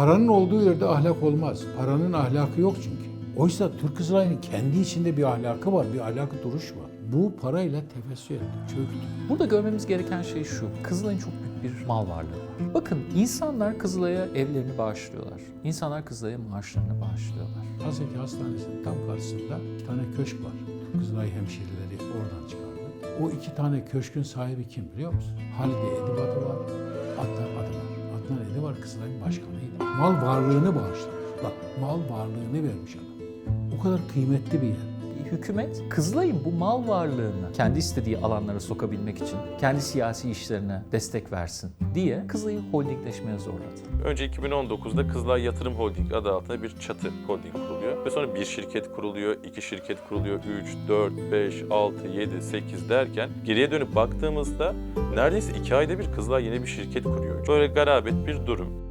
Paranın olduğu yerde ahlak olmaz. Paranın ahlakı yok çünkü. Oysa Türk Kızılay'ın kendi içinde bir ahlakı var, bir ahlakı duruş var. Bu parayla tefessü etti, çöktü. Burada görmemiz gereken şey şu. Kızılay'ın çok büyük bir mal varlığı var. Bakın insanlar Kızılay'a evlerini bağışlıyorlar. İnsanlar Kızılay'a maaşlarını bağışlıyorlar. Hazreti Hastanesi'nin tam karşısında iki tane köşk var. Kızılay hemşireleri oradan çıkardı. O iki tane köşkün sahibi kim biliyor musun? Halide Edibatı Kızılay'ın başkanıydı. Mal varlığını bağışlamış. Bak mal varlığını vermiş adam. O kadar kıymetli bir yer. Hükümet Kızılay'ın bu mal varlığını kendi istediği alanlara sokabilmek için kendi siyasi işlerine destek versin diye Kızılay'ı holdingleşmeye zorladı. Önce 2019'da Kızılay Yatırım Holding adı altında bir çatı holding kuruluyor. Ve sonra bir şirket kuruluyor, iki şirket kuruluyor, 3, 4, 5, 6, 7, 8 derken geriye dönüp baktığımızda neredeyse iki ayda bir Kızılay yeni bir şirket kuruyor. Böyle garabet bir durum.